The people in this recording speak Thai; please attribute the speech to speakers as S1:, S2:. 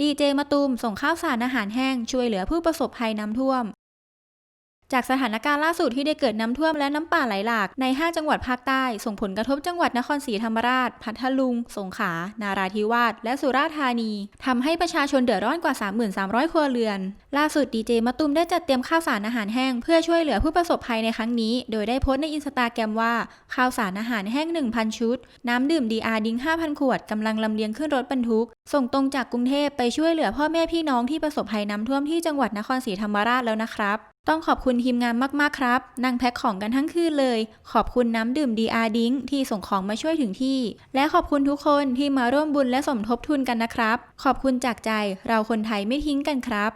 S1: ดีเจมาตูมส่งข้าวสารอาหารแห้งช่วยเหลือผู้ประสบภัยน้ำท่วม จากสถานการณ์ล่าสุดที่ได้เกิดน้ำท่วมและน้ำป่าไหลหลากใน 5 จังหวัดภาคใต้ ส่งผลกระทบจังหวัดนครศรีธรรมราช พัทลุง สงขลา นาราธิวาส และสุราษฎร์ธานีทำให้ประชาชนเดือดร้อนกว่า 3,300 ครัวเรือน ล่าสุดดีเจมะตูมได้จัดเตรียมข้าวสารอาหารแห้ง เพื่อช่วยเหลือผู้ประสบภัยในครั้งนี้ โดยได้โพสต์ในอินสตาแกรมว่าข้าวสารอาหารแห้ง 1,000 ชุด น้ำดื่มดีอาร์ดิ้ง5,000 ขวดกำลังลำเลียงขึ้นรถบรรทุก ส่งตรงจากกรุงเทพไปช่วยเหลือพ่อแม่พี่น้องที่ประสบภัยน้ำท่วมที่จังหวัดนครศรีธรรมราชแล้วนะครับต้องขอบคุณทีมงานมากๆครับ นั่งแพ็คของกันทั้งคืนเลย ขอบคุณน้ำดื่มดีอาร์ดิ้งที่ส่งของมาช่วยถึงที่ และขอบคุณทุกคนที่มาร่วมบุญและสมทบทุนกันนะครับ ขอบคุณจากใจเราคนไทยไม่ทิ้งกันครับ